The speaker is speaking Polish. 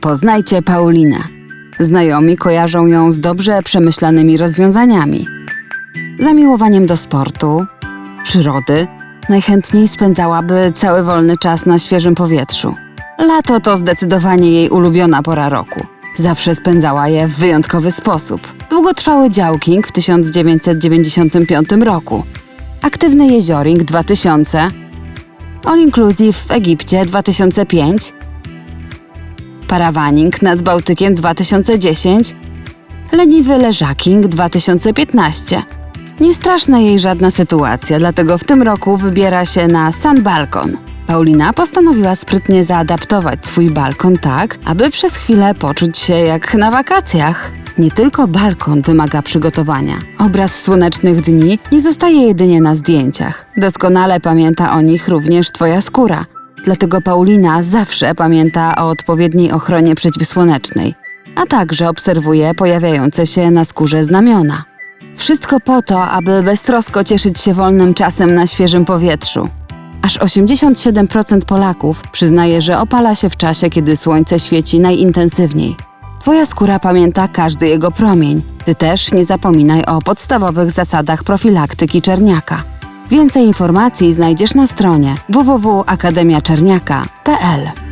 Poznajcie Paulinę. Znajomi kojarzą ją z dobrze przemyślanymi rozwiązaniami. Zamiłowaniem do sportu, przyrody, najchętniej spędzałaby cały wolny czas na świeżym powietrzu. Lato to zdecydowanie jej ulubiona pora roku. Zawsze spędzała je w wyjątkowy sposób. Długotrwały działking w 1995 roku, aktywny jezioring 2000, all inclusive w Egipcie 2005, parawaning nad Bałtykiem 2010, leniwy leżaking 2015. Nie straszna jej żadna sytuacja, dlatego w tym roku wybiera się na Sun Balkon. Paulina postanowiła sprytnie zaadaptować swój balkon tak, aby przez chwilę poczuć się jak na wakacjach. Nie tylko balkon wymaga przygotowania. Obraz słonecznych dni nie zostaje jedynie na zdjęciach. Doskonale pamięta o nich również Twoja skóra. Dlatego Paulina zawsze pamięta o odpowiedniej ochronie przeciwsłonecznej, a także obserwuje pojawiające się na skórze znamiona. Wszystko po to, aby beztrosko cieszyć się wolnym czasem na świeżym powietrzu. Aż 87% Polaków przyznaje, że opala się w czasie, kiedy słońce świeci najintensywniej. Twoja skóra pamięta każdy jego promień. Ty też nie zapominaj o podstawowych zasadach profilaktyki czerniaka. Więcej informacji znajdziesz na stronie www.akademiaczerniaka.pl